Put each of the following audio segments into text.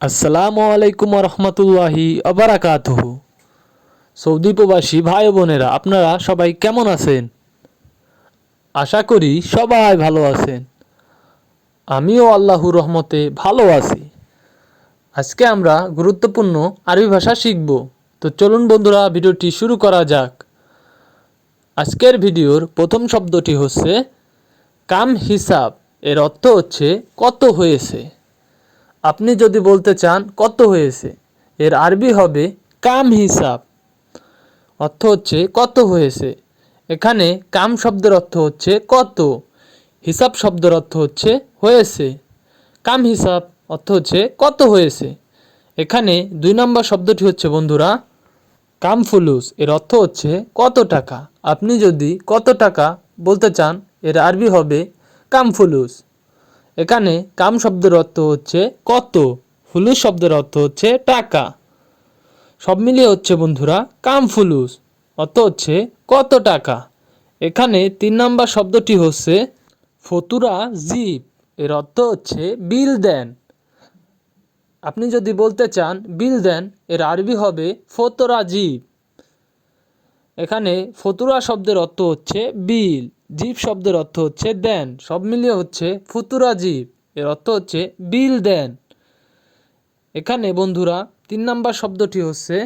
আসসালামু আলাইকুম রহমতুল্লাহি আবরাকাতুহু সৌদি প্রবাসী ভাই বোনেরা, আপনারা সবাই কেমন আছেন? আশা করি সবাই ভালো আছেন। আমিও আল্লাহর রহমতে ভালো আছি। আজকে আমরা গুরুত্বপূর্ণ আরবি ভাষা শিখব। তো চলুন বন্ধুরা, ভিডিওটি শুরু করা যাক। আজকের ভিডিওর প্রথম শব্দটি হচ্ছে কাম হিসাব। এর অর্থ হচ্ছে কত হয়েছে। আপনি যদি বলতে চান কত হয়েছে, এর আরবি হবে কাম হিসাব। অর্থ হচ্ছে কত হয়েছে। এখানে কাম শব্দের অর্থ হচ্ছে কত, হিসাব শব্দের অর্থ হচ্ছে হয়েছে। কাম হিসাব অর্থ হচ্ছে কত হয়েছে। এখানে দুই নম্বর শব্দটি হচ্ছে, বন্ধুরা, কাম ফুলুস। এর অর্থ হচ্ছে কত টাকা। আপনি যদি কত টাকা বলতে চান, এর আরবি হবে কাম ফুলুস। এখানে কাম শব্দের অর্থ হচ্ছে কত, ফুলুস শব্দের অর্থ হচ্ছে টাকা। সব মিলিয়ে হচ্ছে বন্ধুরা কাম ফুলুস, অর্থ হচ্ছে কত টাকা। এখানে তিন নাম্বার শব্দটি হচ্ছে ফতুরা জিপ এর অর্থ হচ্ছে বিল দেন। আপনি যদি বলতে চান বিল দেন, এর আরবি হবে ফতরা জিপ এখানে ফতুরা শব্দের অর্থ হচ্ছে বিল জীব শব্দের অর্থ হচ্ছে দেন, সব মিলিয়ে হচ্ছে ফুতুরা জীব এর অর্থ হচ্ছে বিল দেন। এখানে বন্ধুরা, তিন নাম্বার শব্দটি হচ্ছে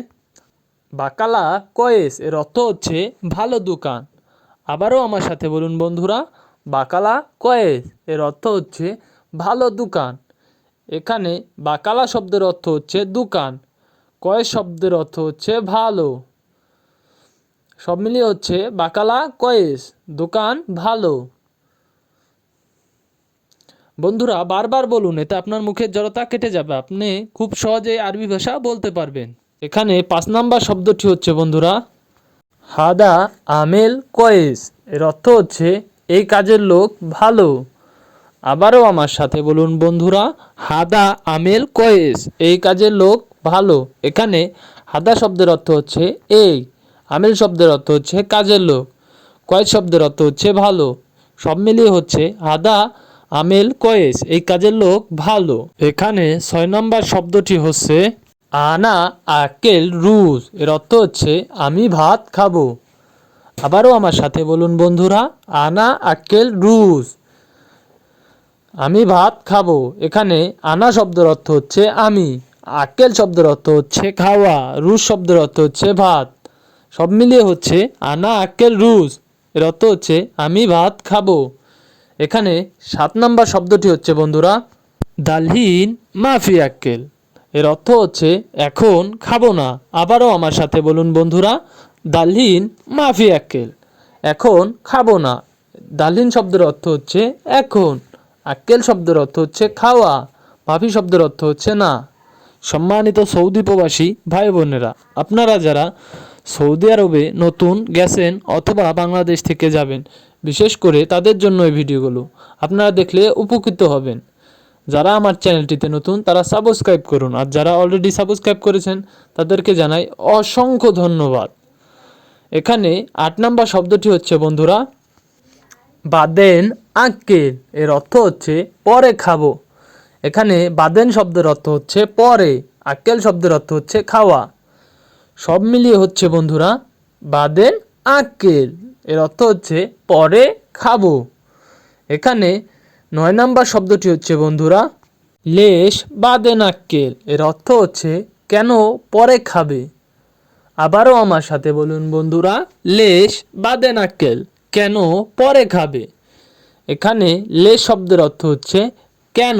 বাকালা কয়েস, এর অর্থ হচ্ছে ভালো দোকান। আবারও আমার সাথে বলুন বন্ধুরা, বাকালা কয়েস, এর অর্থ হচ্ছে ভালো দোকান। এখানে বাকালা শব্দের অর্থ হচ্ছে দোকান, কয়েস শব্দের অর্থ হচ্ছে ভালো। সব মিলিয়ে হচ্ছে বাকালা, কয়েস, দোকান ভালো। বন্ধুরা, বারবার বলুন, এতে আপনার মুখের জড়তা কেটে যাবে। আপনি খুব সহজে আরবি ভাষা বলতে পারবেন। এখানে পাঁচ নাম্বার শব্দটি হচ্ছে, বন্ধুরা, হাদা আমেল কয়েস। এর অর্থ হচ্ছে, এই কাজের লোক ভালো। আবারও আমার সাথে বলুন, বন্ধুরা, হাদা আমেল কয়েস, এই কাজের লোক ভালো। এখানে হাদা শব্দের অর্থ হচ্ছে, এই। আমেল শব্দের অর্থ হচ্ছে কাজের লোক কয়েস শব্দের অর্থ হচ্ছে ভালো। সব মিলিয়ে হচ্ছে আদা আমেল কয়েস, এই কাজের লোক ভালো। এখানে ছয় নম্বর শব্দটি হচ্ছে আনা আকেল রুজ, এর অর্থ হচ্ছে আমি ভাত খাব। আবারও আমার সাথে বলুন বন্ধুরা, আনা আকেল রুজ, আমি ভাত খাব। এখানে আনা শব্দের অর্থ হচ্ছে আমি, আকেল শব্দের অর্থ হচ্ছে খাওয়া, রুজ শব্দের অর্থ হচ্ছে ভাত। সব মিলিয়ে হচ্ছে আনা আকেল রুজ। এর অর্থ হচ্ছে, আমি ভাত খাব। এখানে সাত নাম্বার শব্দটি হচ্ছে, বন্ধুরা, দালহিন মাফি আক্কেল। এর অর্থ হচ্ছে, এখন খাব না। আবারও আমার সাথে বলুন, বন্ধুরা, দালহিন মাফি আক্কেল। এখন খাব না। দালহিন শব্দের অর্থ হচ্ছে, এখন। আক্কেল শব্দের অর্থ হচ্ছে, খাওয়া। মাফি শব্দের অর্থ হচ্ছে, না। সম্মানিত সৌদি প্রবাসী ভাই বোনেরা আপনারা যারা সৌদি আরবে নতুন গেছেন অথবা বাংলাদেশ থেকে যাবেন। বিশেষ করে তাদের জন্য এই ভিডিওগুলো। আপনারা দেখলে উপকৃত হবেন। যারা আমার চ্যানেলটিতে নতুন, তারা সাবস্ক্রাইব করুন। আর যারা অলরেডি সাবস্ক্রাইব করেছেন, তাদেরকে জানাই অসংখ্য ধন্যবাদ। এখানে আট নাম্বার শব্দটি হচ্ছে, বন্ধুরা, বাদেন আক্কেল এর অর্থ হচ্ছে, পরে খাব। এখানে বাদেন শব্দের অর্থ হচ্ছে, পরে। আক্কেল শব্দের অর্থ হচ্ছে, খাওয়া। সব মিলিয়ে হচ্ছে বন্ধুরা বাদেন আক্কেল এর অর্থ হচ্ছে পরে খাব। এখানে নয় নাম্বার শব্দটি হচ্ছে বন্ধুরা লেশ বাদেন আক্কেল এর অর্থ হচ্ছে কেন পরে খাবে। আবারও আমার সাথে বলুন বন্ধুরা লেশ বাদেন আক্কেল কেন পরে খাবে। এখানে লে শব্দের অর্থ হচ্ছে কেন,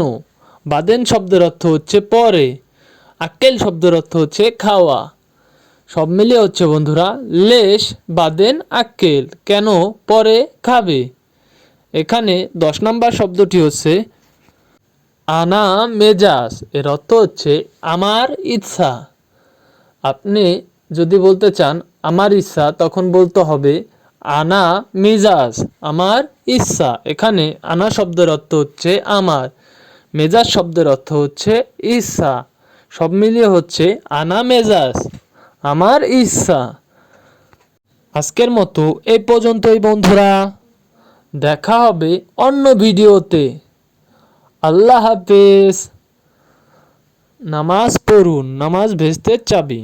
বাদেন শব্দের অর্থ হচ্ছে পরে আক্কেল শব্দের অর্থ হচ্ছে খাওয়া। সব মিলিয়ে হচ্ছে বন্ধুরা, লেশ, বাদেন, আক্কেল, কেন, পরে, খাবে। এখানে দশ নম্বর শব্দটি হচ্ছে আনা মেজাজ এর অর্থ হচ্ছে আমার ইচ্ছা। আপনি যদি বলতে চান আমার ইচ্ছা, তখন বলতে হবে আনা মেজাজ আমার ইচ্ছা। এখানে আনা শব্দের অর্থ হচ্ছে আমার, মেজাজ শব্দের অর্থ হচ্ছে ইচ্ছা। সব মিলিয়ে হচ্ছে আনা মেজাজ আমার ইচ্ছা। আজকের মতো এই পর্যন্তই বন্ধুরা। দেখা হবে অন্য ভিডিওতে। আল্লাহ হাফেজ। নামাজ পড়ুন, নামাজ ভেস্তের চাবি।